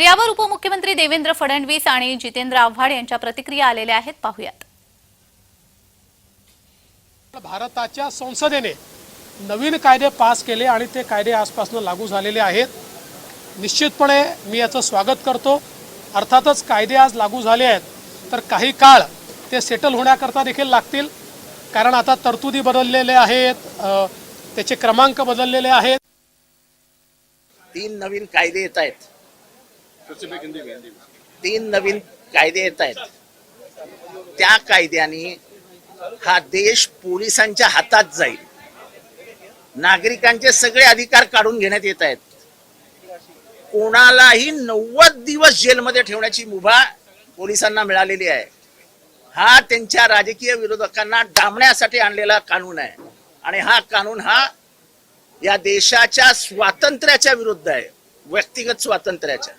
तर यावर उपमुख्यमंत्री देवेंद्र फडणवीस आणि जितेंद्र आव्हाड यांच्या प्रतिक्रिया आलेल्या आहेत. पाहुयात. भारताच्या संसदेने नवीन कायदे पास केले आणि ते कायदे आजपासून लागू झालेले आहेत. निश्चितपणे मी याचं स्वागत करतो. अर्थातच कायदे आज लागू झाले आहेत तर काही काळ ते सेटल होण्याकरता देखील लागतील. कारण आता तरतुदी बदललेल्या आहेत त्याचे क्रमांक बदललेले आहेत. तीन नवीन कायदे येत आहेत. तीन नवीन कायदे येत आहेत. त्या कायद्याने हा देश पोलिसांच्या हातात जाईल. नागरिकांचे सगळे अधिकार काढून घेण्यात येत आहेत. कोणालाही नव्वद दिवस जेलमध्ये ठेवण्याची मुभा पोलिसांना मिळालेली आहे. हा त्यांच्या राजकीय विरोधकांना डांबण्यासाठी आणलेला कानून आहे. आणि हा कानून हा या देशाच्या स्वातंत्र्याच्या विरुद्ध आहे. व्यक्तिगत स्वातंत्र्याच्या.